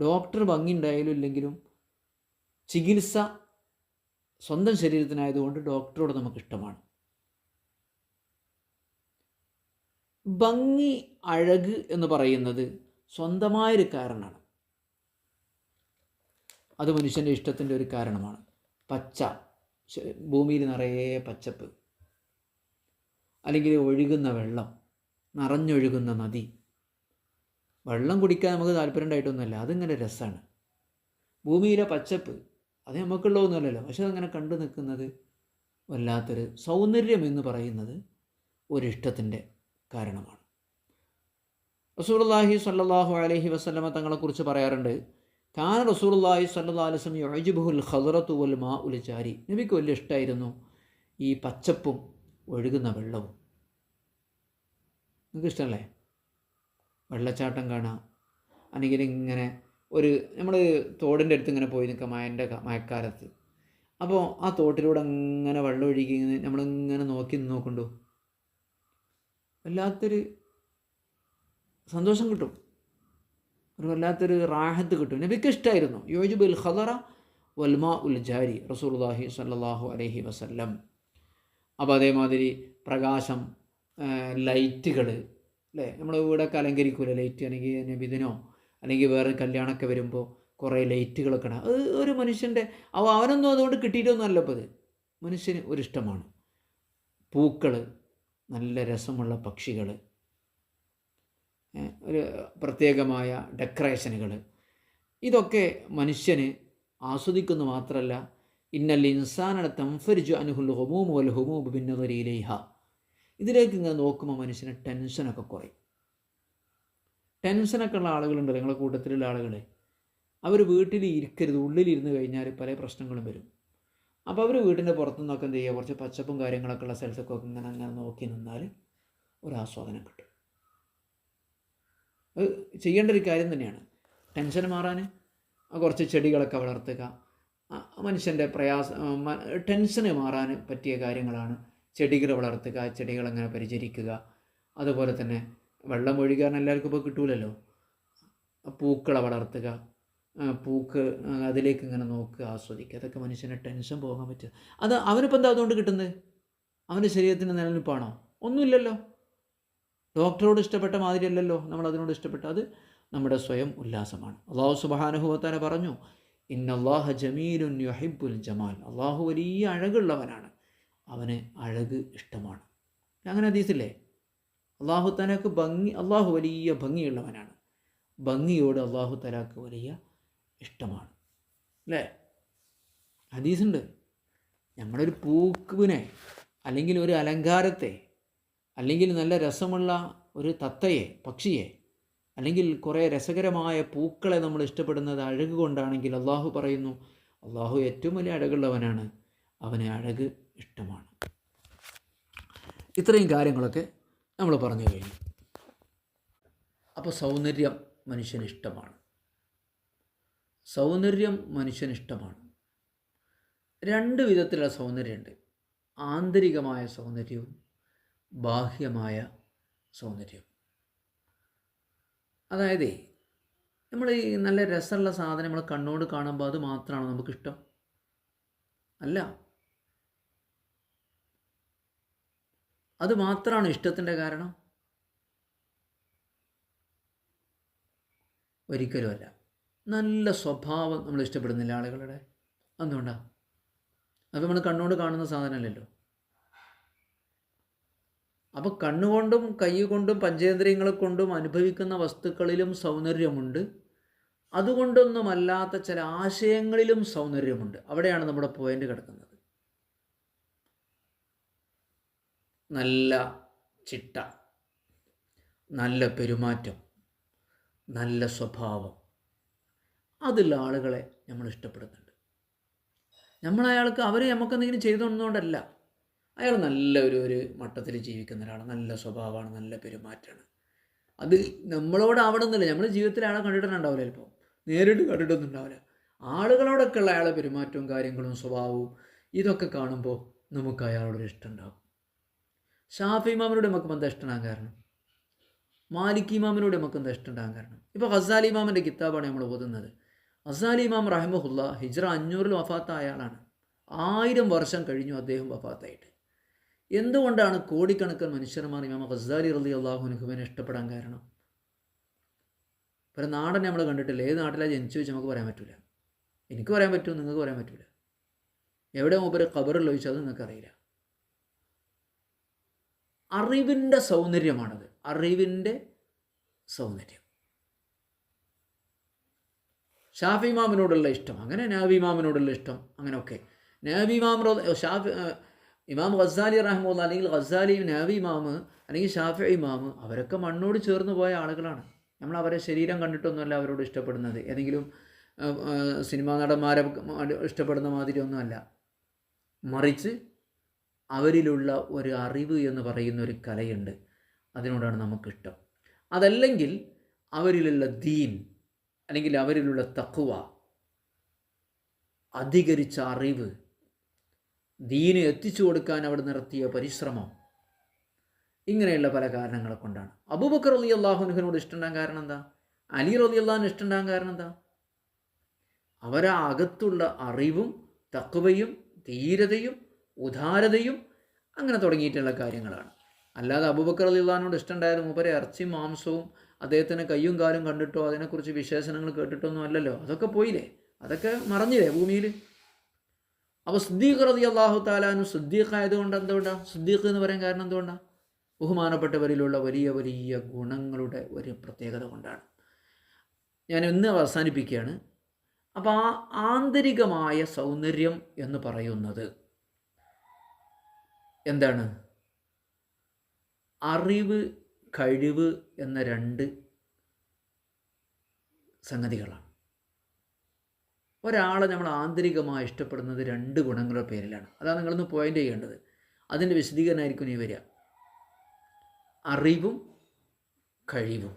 ഡോക്ടർ ഭംഗി ഉണ്ടായാലും ഇല്ലെങ്കിലും ചികിത്സ സ്വന്തം ശരീരത്തിനായതുകൊണ്ട് ഡോക്ടറോട് നമുക്ക് ഇഷ്ടമാണ് ഭംഗി അഴക് എന്ന് പറയുന്നത് സ്വന്തമായൊരു കാരണമാണ്. അത് മനുഷ്യന്റെ ഇഷ്ടത്തിന്റെ ഒരു കാരണമാണ്. പച്ച ഭൂമിയിൽ നിറയെ പച്ചപ്പ്. അല്ലെങ്കിൽ ഒഴുകുന്ന വെള്ളം. നിറഞ്ഞൊഴുകുന്ന നദി. വെള്ളം കുടിക്കാൻ നമുക്ക് താല്പര്യം ഉണ്ടായിട്ടൊന്നുമല്ല അതിങ്ങനെ രസമാണ് ഭൂമിയിലെ പച്ചപ്പ് അത് നമുക്കുള്ളതൊന്നുമല്ലല്ലോ. പക്ഷെ അതങ്ങനെ കണ്ടു നിൽക്കുന്നത് വല്ലാത്തൊരു സൗന്ദര്യം എന്ന് പറയുന്നത് ഒരിഷ്ടത്തിന്റെ കാരണമാണ്. റസൂർല്ലാഹി സല്ലാഹു അലഹി വസ്ലമ തങ്ങളെക്കുറിച്ച് പറയാറുണ്ട് കാൻ റസൂർല്ലാഹി സ്വല്ലല്ലാഹു അലൈഹി വസല്ലം യുഅജിബുൽ ഖദ്റത്തു വൽ മാഉൽ ജാരി നബിക്ക് വലിയ ഇഷ്ടമായിരുന്നു ഈ പച്ചപ്പും ഒഴുകുന്ന വെള്ളവും. നിങ്ങൾക്ക് ഇഷ്ടമല്ലേ വെള്ളച്ചാട്ടം കാണാം. അല്ലെങ്കിൽ ഇങ്ങനെ ഒരു നമ്മൾ തോടിന്റെ അടുത്ത് ഇങ്ങനെ പോയി നിൽക്കാം മഴന്റെ മഴക്കാലത്ത് അപ്പോൾ ആ തോട്ടിലൂടെ അങ്ങനെ വെള്ളം ഒഴുകി ഇങ്ങനെ നമ്മളിങ്ങനെ നോക്കി നോക്കണ്ടു വല്ലാത്തൊരു സന്തോഷം കിട്ടും. ഒരു വല്ലാത്തൊരു റാഹത്ത് കിട്ടും. നബിക്ക് ഇഷ്ടമായിരുന്നു യോജിബുൽ ഖദറ വൽമാ ഉൽ ജാരി റസൂലുള്ളാഹി സ്വല്ലല്ലാഹു അലഹി വസല്ലം. അപ്പോൾ അതേമാതിരി പ്രകാശം ലൈറ്റുകൾ അല്ലേ? നമ്മൾ വീടൊക്കെ അലങ്കരിക്കൂലേ? ലൈറ്റ് അല്ലെങ്കിൽ നബിദിനോ അല്ലെങ്കിൽ വേറെ കല്യാണമൊക്കെ വരുമ്പോൾ കുറേ ലൈറ്റുകളൊക്കെ ഇടാം. അത് ഒരു മനുഷ്യന്റെ അവ അവനൊന്നും അതുകൊണ്ട് കിട്ടിയിട്ടൊന്നുമല്ല അപ്പോൾ അത് മനുഷ്യന് ഒരിഷ്ടമാണ്. പൂക്കൾ നല്ല രസമുള്ള പക്ഷികൾ ഒരു പ്രത്യേകമായ ഡെക്കറേഷനുകൾ ഇതൊക്കെ മനുഷ്യന് ആസ്വദിക്കുന്നു മാത്രമല്ല ഇന്നൽ ഇൻസാനട തംഫരിജു അനുഹുൽ ഹുമൂമ് വൽ ഹുമൂബ് ഭിന്നതരിയിലേഹ ഇതിലേക്ക് ഇങ്ങനെ നോക്കുമ്പോൾ മനുഷ്യന് ടെൻഷനൊക്കെ കുറയും. ടെൻഷനൊക്കെ ഉള്ള ആളുകളുണ്ട് നിങ്ങളുടെ കൂട്ടത്തിലുള്ള ആളുകൾ അവർ വീട്ടിൽ ഇരിക്കരുത് ഉള്ളിലിരുന്ന് കഴിഞ്ഞാൽ പല പ്രശ്നങ്ങളും വരും. അപ്പോൾ അവർ വീട്ടിന്റെ പുറത്തു നിന്നൊക്കെ എന്ത് ചെയ്യുക കുറച്ച് പച്ചപ്പും കാര്യങ്ങളൊക്കെ ഉള്ള സ്ഥലത്തൊക്കെ ഇങ്ങനെ അങ്ങനെ നോക്കി നിന്നാൽ ഒരു ആസ്വാദനം കിട്ടും. അത് ചെയ്യേണ്ട ഒരു കാര്യം തന്നെയാണ്. ടെൻഷൻ മാറാൻ കുറച്ച് ചെടികളൊക്കെ വളർത്തുക മനുഷ്യന്റെ പ്രയാസ ടെൻഷന് മാറാൻ പറ്റിയ കാര്യങ്ങളാണ് ചെടികൾ വളർത്തുക ചെടികൾ അങ്ങനെ പരിചരിക്കുക. അതുപോലെ തന്നെ വെള്ളം ഒഴുകാൻ എല്ലാവർക്കും ഇപ്പോൾ കിട്ടൂലല്ലോ. പൂക്കളെ വളർത്തുക പൂക്ക് അതിലേക്ക് ഇങ്ങനെ നോക്കുക ആസ്വദിക്കുക. അതൊക്കെ മനുഷ്യനെ ടെൻഷൻ പോകാൻ പറ്റുക. അത് അവനിപ്പോൾ എന്താ അതുകൊണ്ട് കിട്ടുന്നത്? അവന്റെ ശരീരത്തിന് നിലനിൽപ്പാണോ? ഒന്നുമില്ലല്ലോ. ഡോക്ടറോട് ഇഷ്ടപ്പെട്ട മാതിരിയല്ലല്ലോ നമ്മൾ അതിനോട് ഇഷ്ടപ്പെട്ട അത് നമ്മുടെ സ്വയം ഉല്ലാസമാണ്. അള്ളാഹു സുബാനുഭവത്താനെ പറഞ്ഞു ഇന്നല്ലാഹ ജമീലുൻ യുഹിബുൽ ജമാൽ. അള്ളാഹു വലിയ അഴകുള്ളവനാണ്. അവന് അഴക് ഇഷ്ടമാണ്. അങ്ങനെ അതീസില്ലേ അള്ളാഹു തലാക്ക് ഭംഗി അള്ളാഹു വലിയ ഭംഗിയുള്ളവനാണ്. ഭംഗിയോട് അള്ളാഹു തലാക്ക് വലിയ ഇഷ്ടമാണ്. അല്ലേ? ഹദീസുണ്ട്. നമ്മളൊരു പൂക്കുവിനെ അല്ലെങ്കിൽ ഒരു അലങ്കാരത്തെ അല്ലെങ്കിൽ നല്ല രസമുള്ള ഒരു തത്തയെ പക്ഷിയെ അല്ലെങ്കിൽ കുറേ രസകരമായ പൂക്കളെ നമ്മൾ ഇഷ്ടപ്പെടുന്നത് അഴക് കൊണ്ടാണെങ്കിൽ അള്ളാഹു പറയുന്നു അള്ളാഹു ഏറ്റവും വലിയ അഴകുള്ളവനാണ്. അവനെ അഴക് ഇഷ്ടമാണ്. ഇത്രയും കാര്യങ്ങളൊക്കെ നമ്മൾ പറഞ്ഞു കഴിഞ്ഞു. അപ്പോൾ സൗന്ദര്യം മനുഷ്യന് ഇഷ്ടമാണ്. സൗന്ദര്യം മനുഷ്യന് ഇഷ്ടമാണ്. രണ്ട് വിധത്തിലുള്ള സൗന്ദര്യമുണ്ട്. ആന്തരികമായ സൗന്ദര്യവും ബാഹ്യമായ സൗന്ദര്യവും. അതായത് നമ്മൾ ഈ നല്ല രസമുള്ള സാധനം നമ്മൾ കണ്ണോട് കാണുമ്പോൾ അത് മാത്രമാണോ നമുക്കിഷ്ടം? അല്ല. അത് മാത്രമാണ് ഇഷ്ടത്തിന്റെ കാരണം? ഒരിക്കലുമല്ല. നല്ല സ്വഭാവം നമ്മൾ ഇഷ്ടപ്പെടുന്നില്ല ആളുകളുടെ. എന്തുകൊണ്ടാ? അത് നമ്മൾ കണ്ണുകൊണ്ട് കാണുന്ന സാധനമല്ലല്ലോ. അപ്പോൾ കണ്ണുകൊണ്ടും കൈ കൊണ്ടും പഞ്ചേന്ദ്രിയങ്ങളെ കൊണ്ടും അനുഭവിക്കുന്ന വസ്തുക്കളിലും സൗന്ദര്യമുണ്ട്. അതുകൊണ്ടൊന്നുമല്ലാത്ത ചില ആശയങ്ങളിലും സൗന്ദര്യമുണ്ട്. അവിടെയാണ് നമ്മുടെ പോയിന്റ് കിടക്കുന്നത്. നല്ല ചിട്ട നല്ല പെരുമാറ്റം നല്ല സ്വഭാവം. അതുള്ള ആളുകളെ നമ്മൾ ഇഷ്ടപ്പെടുന്നുണ്ട്. നമ്മൾ അയാൾക്ക് അവർ നമുക്ക് എന്തെങ്കിലും ചെയ്തു തന്നതുകൊണ്ടല്ല അയാൾ നല്ല ഒരു ഒരു മട്ടത്തിൽ ജീവിക്കുന്ന ഒരാളാണ്. നല്ല സ്വഭാവമാണ് നല്ല പെരുമാറ്റമാണ്. അത് നമ്മളോട് ആവണമെന്നില്ല നമ്മൾ ജീവിതത്തിൽ അയാളെ കണ്ടിട്ടുണ്ടാവില്ല ചിലപ്പോൾ. നേരിട്ട് കണ്ടിട്ടൊന്നും ഉണ്ടാവില്ല. ആളുകളോടൊക്കെ ഉള്ള അയാളെ പെരുമാറ്റവും കാര്യങ്ങളും സ്വഭാവവും ഇതൊക്കെ കാണുമ്പോൾ നമുക്ക് അയാളോടൊരു ഇഷ്ടം ഷാഫി ഇമാമിനോട് നമുക്ക് എന്താ ഇഷ്ടമാകാൻ കാരണം? മാലിക് ഇമാമിനോട് നമുക്ക് എന്താ ഇഷ്ടമുണ്ടാകാൻ കാരണം? ഇപ്പോൾ ഹസാലി ഇമാമിന്റെ കിതാബാണ് നമ്മൾ ഓതുന്നത്. ഹസാലി ഇമാം റഹ്മുല്ല ഹിജ്റ അഞ്ഞൂറിൽ വഫാത്തായ ആളാണ്. ആയിരം വർഷം കഴിഞ്ഞു അദ്ദേഹം വഫാത്തായിട്ട്. എന്തുകൊണ്ടാണ് കോടിക്കണക്കിന് മനുഷ്യന്മാർ ഇമാം ഹസാലി റലി അള്ളാഹുനുഹുവിനെ ഇഷ്ടപ്പെടാൻ കാരണം? ഒരു നാടൻ നമ്മൾ കണ്ടിട്ടില്ല. ഏത് നാട്ടിലാണ് ജനിച്ചു വെച്ച് നമുക്ക് പറയാൻ പറ്റില്ല എനിക്ക് പറയാൻ പറ്റുമോ? നിങ്ങൾക്ക് പറയാൻ പറ്റില്ല എവിടെ മൂപ്പര് ഖബറിൽ അത് നിങ്ങൾക്കറിയില്ല. അറിവിന്റെ സൗന്ദര്യമാണത്. അറിവിന്റെ സൗന്ദര്യം. ഷാഫി ഇമാമിനോടുള്ള ഇഷ്ടം. അങ്ങനെ നാബി ഇമാമിനോടുള്ള ഇഷ്ടം. അങ്ങനെയൊക്കെ. നാബി ഇമാം ഷാഫി ഇമാം ഖസാലി റഹ്മുല്ല അല്ലെങ്കിൽ ഖസാലി നാബി ഇമാമ് അല്ലെങ്കിൽ ഷാഫി ഇമാമ് അവരൊക്കെ മണ്ണോട് ചേർന്ന് പോയ ആളുകളാണ്. നമ്മൾ അവരെ ശരീരം കണ്ടിട്ടൊന്നുമല്ല അവരോട് ഇഷ്ടപ്പെടുന്നത്. ഏതെങ്കിലും സിനിമാ നടന്മാരെ ഇഷ്ടപ്പെടുന്ന മാതിരി ഒന്നുമല്ല മറിച്ച് അവരിലുള്ള ഒരു അറിവ് എന്ന് പറയുന്ന ഒരു കലയുണ്ട്. അതിനോടാണ് നമുക്കിഷ്ടം. അതല്ലെങ്കിൽ അവരിലുള്ള ദീൻ അല്ലെങ്കിൽ അവരിലുള്ള തക്കുവ അധികരിച്ച അറിവ് ദീന് എത്തിച്ചു കൊടുക്കാൻ അവിടെ നടത്തിയ പരിശ്രമം ഇങ്ങനെയുള്ള പല കാരണങ്ങളെ കൊണ്ടാണ്. അബൂബക്കർ അലി അള്ളാഹുനുഹിനോട് ഇഷ്ടമുണ്ടാകാൻ കാരണം എന്താ? അലി റലി അള്ളാഹിന് ഇഷ്ടമുണ്ടാകാൻ കാരണം എന്താ? അവരാ അകത്തുള്ള അറിവും തക്കുവയും ധീരതയും ഉദാരതയും അങ്ങനെ തുടങ്ങിയിട്ടുള്ള കാര്യങ്ങളാണ്. അല്ലാതെ അബൂബക്കർ അലിള്ളഹാനോട് ഇഷ്ടമുണ്ടായത് മൂപ്പരെ ഇറച്ചി മാംസവും അദ്ദേഹത്തിന് കയ്യും കാലും കണ്ടിട്ടോ അതിനെക്കുറിച്ച് വിശേഷണങ്ങൾ കേട്ടിട്ടോ ഒന്നും അല്ലല്ലോ. അതൊക്കെ പോയില്ലേ? അതൊക്കെ മറഞ്ഞില്ലേ ഭൂമിയിൽ? അപ്പോൾ സുദ്ദീഖ് റതി അള്ളാഹു താലാനു സുദ്ദീഖ് ആയതുകൊണ്ട് എന്തുകൊണ്ടാണ് സുദ്ദീഖ് എന്ന് പറയാൻ കാരണം എന്തുകൊണ്ടാണ് ബഹുമാനപ്പെട്ടവരിലുള്ള വലിയ വലിയ ഗുണങ്ങളുടെ ഒരു പ്രത്യേകത കൊണ്ടാണ്. ഞാൻ ഇന്ന് അവസാനിപ്പിക്കുകയാണ്. അപ്പോൾ ആ ആന്തരികമായ സൗന്ദര്യം എന്ന് പറയുന്നത് എന്താണ്? അറിവ് കഴിവ് എന്ന രണ്ട് സംഗതികളാണ്. ഒരാളെ നമ്മൾ ആന്തരികമായി ഇഷ്ടപ്പെടുന്നത് രണ്ട് ഗുണങ്ങളുടെ പേരിലാണ്. അതാണ് നിങ്ങളൊന്ന് പോയിന്റ് ചെയ്യേണ്ടത്. അതിന്റെ വിശദീകരണമായിരിക്കും ഈ വരിക. അറിവും കഴിവും.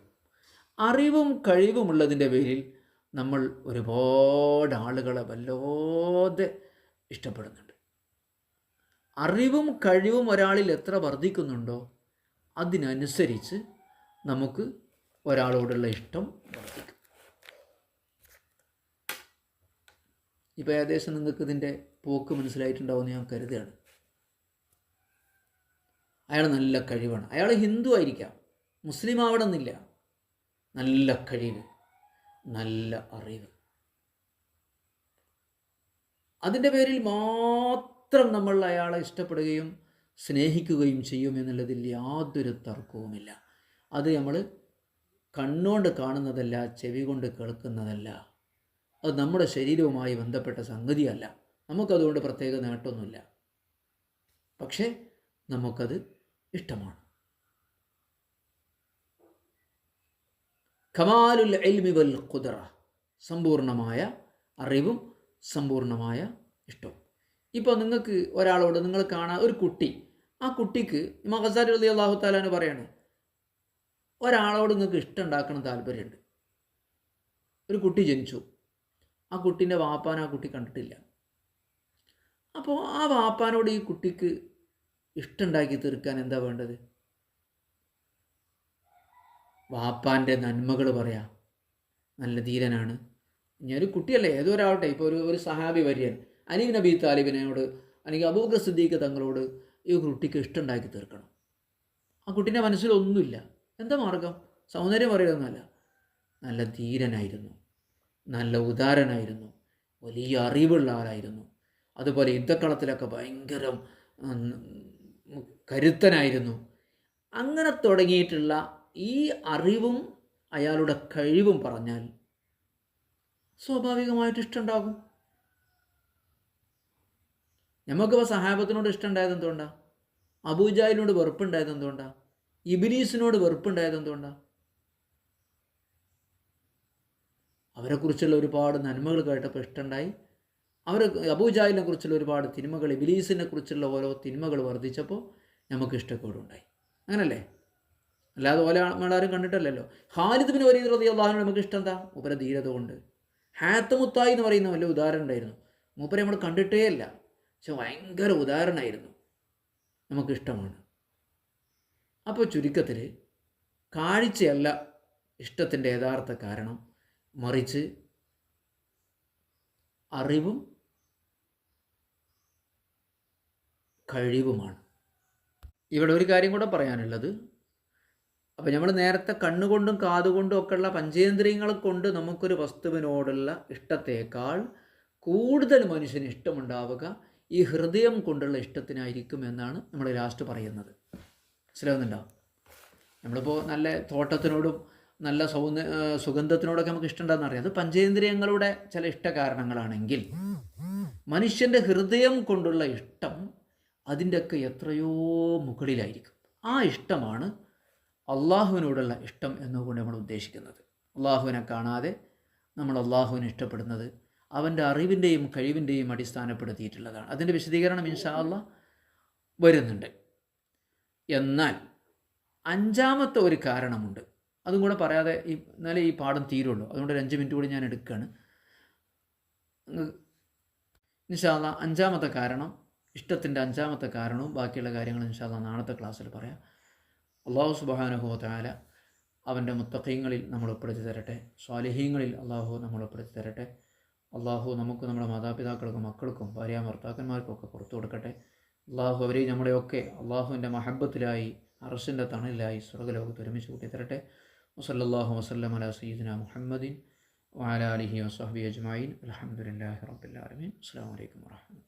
അറിവും കഴിവുമുള്ളതിന്റെ പേരിൽ നമ്മൾ ഒരുപാട് ആളുകളെ വല്ലാതെ ഇഷ്ടപ്പെടുന്നുണ്ട്. അറിവും കഴിവും ഒരാളിൽ എത്ര വർദ്ധിക്കുന്നുണ്ടോ അതിനനുസരിച്ച് നമുക്ക് ഒരാളോടുള്ള ഇഷ്ടം വർദ്ധിക്കും. ഇപ്പോൾ ഏകദേശം നിങ്ങൾക്ക് ഇതിന്റെ പോക്ക് മനസ്സിലായിട്ടുണ്ടാവുമെന്ന് ഞാൻ കരുതുകയാണ്. അയാൾ നല്ല കഴിവാണ്. അയാൾ ഹിന്ദു ആയിരിക്കാം. മുസ്ലിം ആവണമെന്നില്ല. നല്ല കഴിവ് നല്ല അറിവ്. അതിന്റെ പേരിൽ മാത്രം നമ്മൾ അയാളെ ഇഷ്ടപ്പെടുകയും സ്നേഹിക്കുകയും ചെയ്യും എന്നുള്ളതിൽ യാതൊരു തർക്കവുമില്ല. അത് നമ്മൾ കണ്ണുകൊണ്ട് കാണുന്നതല്ല ചെവി കൊണ്ട് കേൾക്കുന്നതല്ല. അത് നമ്മുടെ ശരീരവുമായി ബന്ധപ്പെട്ട സംഗതിയല്ല. നമുക്കതുകൊണ്ട് പ്രത്യേക നേട്ടമൊന്നുമില്ല. പക്ഷേ നമുക്കത് ഇഷ്ടമാണ്. കമാലുൽ എൽമി വൽ ഖുദറ. സമ്പൂർണമായ അറിവും സമ്പൂർണമായ ഇഷ്ടവും. ഇപ്പോൾ നിങ്ങൾക്ക് ഒരാളോട് നിങ്ങൾ കാണാൻ ഒരു കുട്ടി. ആ കുട്ടിക്ക് മഹസാരി അലി അള്ളാഹു താലാന്ന് പറയാണ് ഒരാളോട് നിങ്ങൾക്ക് ഇഷ്ടം ഉണ്ടാക്കണം താല്പര്യമുണ്ട്. ഒരു കുട്ടി ജനിച്ചു. ആ കുട്ടീന്റെ വാപ്പാൻ ആ കുട്ടി കണ്ടിട്ടില്ല. അപ്പോൾ ആ വാപ്പാനോട് ഈ കുട്ടിക്ക് ഇഷ്ടമുണ്ടാക്കി തീർക്കാൻ എന്താ വേണ്ടത്? വാപ്പാന്റെ നന്മകൾ പറയാം. നല്ല ധീരനാണ്. ഞാനൊരു കുട്ടിയല്ലേ ഏതോ ഇപ്പോൾ ഒരു ഒരു സഹാബി വര്യൻ. അലി നബി താലിബിനോട് അല്ലെങ്കിൽ അബൂബക്കർ സിദ്ദീഖ് തങ്ങളോട് ഈ കുട്ടിക്ക് ഇഷ്ടമുണ്ടാക്കി തീർക്കണം. ആ കുട്ടീന്റെ മനസ്സിലൊന്നുമില്ല. എന്താ മാർഗം? സൗന്ദര്യം പറയുന്നതല്ല. നല്ല ധീരനായിരുന്നു. നല്ല ഉദാരനായിരുന്നു. വലിയ അറിവുള്ള ആളായിരുന്നു. അതുപോലെ യുദ്ധക്കളത്തിലൊക്കെ ഭയങ്കര കരുത്തനായിരുന്നു. അങ്ങനെ തുടങ്ങിയിട്ടുള്ള ഈ അറിവും അയാളുടെ കഴിവും പറഞ്ഞാൽ സ്വാഭാവികമായിട്ട് ഇഷ്ടമുണ്ടാകും. നമുക്കിപ്പോൾ സഹാബത്തിനോട് ഇഷ്ടമുണ്ടായത് എന്തുകൊണ്ടാണ് അബൂജാലിനോട് വെറുപ്പുണ്ടായത് എന്തുകൊണ്ടാണ് ഇബിലീസിനോട് വെറുപ്പുണ്ടായത് എന്തുകൊണ്ടാണ് അവരെക്കുറിച്ചുള്ള ഒരുപാട് നന്മകൾ കേട്ടപ്പോൾ ഇഷ്ടമുണ്ടായി അവർ അബൂജാലിനെ കുറിച്ചുള്ള ഒരുപാട് തിന്മകൾ ഇബിലീസിനെ കുറിച്ചുള്ള ഓരോ തിന്മകൾ വർദ്ധിച്ചപ്പോൾ നമുക്ക് ഇഷ്ടക്കേടുണ്ടായി. അങ്ങനല്ലേ? അല്ലാതെ ഓല നമ്മളാരും കണ്ടിട്ടല്ലല്ലോ. ഖാലിദ് ബിൻ വലീദ് റതി അള്ളാഹുവിന് നമുക്ക് ഇഷ്ടം എന്താ? മൂപ്പര ധീരത കൊണ്ട്. ഹാത്തമുത്തായി എന്ന് പറയുന്ന വലിയ ഉദാഹരണം ഉണ്ടായിരുന്നു. മൂപ്പരെ നമ്മൾ കണ്ടിട്ടേ ഇല്ല പക്ഷെ ഭയങ്കര ഉദാഹരണമായിരുന്നു. നമുക്കിഷ്ടമാണ്. അപ്പോൾ ചുരുക്കത്തിൽ കാഴ്ചയല്ല ഇഷ്ടത്തിന്റെ യഥാർത്ഥ കാരണം മറിച്ച് അറിവും കഴിവുമാണ്. ഇവിടെ ഒരു കാര്യം കൂടെ പറയാനുള്ളത്. അപ്പോൾ നമ്മൾ നേരത്തെ കണ്ണുകൊണ്ടും കാതുകൊണ്ടും ഒക്കെയുള്ള പഞ്ചേന്ദ്രിയങ്ങൾ കൊണ്ട് നമുക്കൊരു വസ്തുവിനോടുള്ള ഇഷ്ടത്തേക്കാൾ കൂടുതൽ മനുഷ്യന് ഇഷ്ടമുണ്ടാവുക ഈ ഹൃദയം കൊണ്ടുള്ള ഇഷ്ടത്തിനായിരിക്കും എന്നാണ് നമ്മൾ ലാസ്റ്റ് പറയുന്നത്. മനസ്സിലാവുന്നുണ്ടോ? നമ്മളിപ്പോൾ നല്ല തോട്ടത്തിനോടും നല്ല സൗന്ദ സുഗന്ധത്തിനോടൊക്കെ നമുക്ക് ഇഷ്ടമുണ്ടെന്ന് അറിയാം. അത് പഞ്ചേന്ദ്രിയങ്ങളുടെ ചില ഇഷ്ട കാരണങ്ങളാണെങ്കിൽ മനുഷ്യന്റെ ഹൃദയം കൊണ്ടുള്ള ഇഷ്ടം അതിന്റെയൊക്കെ എത്രയോ മുകളിലായിരിക്കും. ആ ഇഷ്ടമാണ് അള്ളാഹുവിനോടുള്ള ഇഷ്ടം എന്നുകൊണ്ട് നമ്മൾ ഉദ്ദേശിക്കുന്നത്. അള്ളാഹുവിനെ കാണാതെ നമ്മൾ അള്ളാഹുവിനെ ഇഷ്ടപ്പെടുന്നത് അവന്റെ അറിവിന്റെയും കഴിവിന്റെയും അടിസ്ഥാനപ്പെടുത്തിയിട്ടുള്ളതാണ്. അതിന്റെ വിശദീകരണം ഇൻഷാല്ല വരുന്നുണ്ട്. എന്നാൽ അഞ്ചാമത്തെ ഒരു കാരണമുണ്ട്. അതും കൂടെ പറയാതെ ഈ എന്നാലേ ഈ പാഠം തീരുള്ളൂ. അതുകൊണ്ട് ഒരു അഞ്ച് മിനിറ്റ് കൂടി ഞാൻ എടുക്കുകയാണ്. ഇൻഷാല്ല അഞ്ചാമത്തെ കാരണം ഇഷ്ടത്തിന്റെ അഞ്ചാമത്തെ കാരണവും ബാക്കിയുള്ള കാര്യങ്ങൾ ഇൻഷാല്ല നാളത്തെ ക്ലാസ്സിൽ പറയാം. അള്ളാഹു സുബാനുഹോ താല അവന്റെ മുത്തഖീങ്ങളിൽ നമ്മൾ ഉൾപ്പെടുത്തി തരട്ടെ. സ്വാലിഹീങ്ങളിൽ അള്ളാഹു നമ്മൾ ഉൾപ്പെടുത്തി തരട്ടെ. അള്ളാഹു നമുക്ക് നമ്മുടെ മാതാപിതാക്കൾക്കും മക്കൾക്കും ഭാര്യ ഭർത്താക്കന്മാർക്കും ഒക്കെ പുറത്തു കൊടുക്കട്ടെ. അള്ളാഹു അവരെയും നമ്മളെയൊക്കെ അള്ളാഹുവിന്റെ മഹബത്തിലായി അറസിന്റെ തണലിലായി സ്വർഗലോകത്ത് ഒരുമിച്ച് കൂട്ടിത്തരട്ടെ. വസല്ലാഹു വസ്ലം അല സീദിന മുഹമ്മദീൻ വാല അലിഹി വസ്ഹബി അജ്മായിൻ അലഹമുല്ലാ റബ്ബുലാലമീൻ അസ്സാം വലൈക്കും വാഹമത്തുള്ള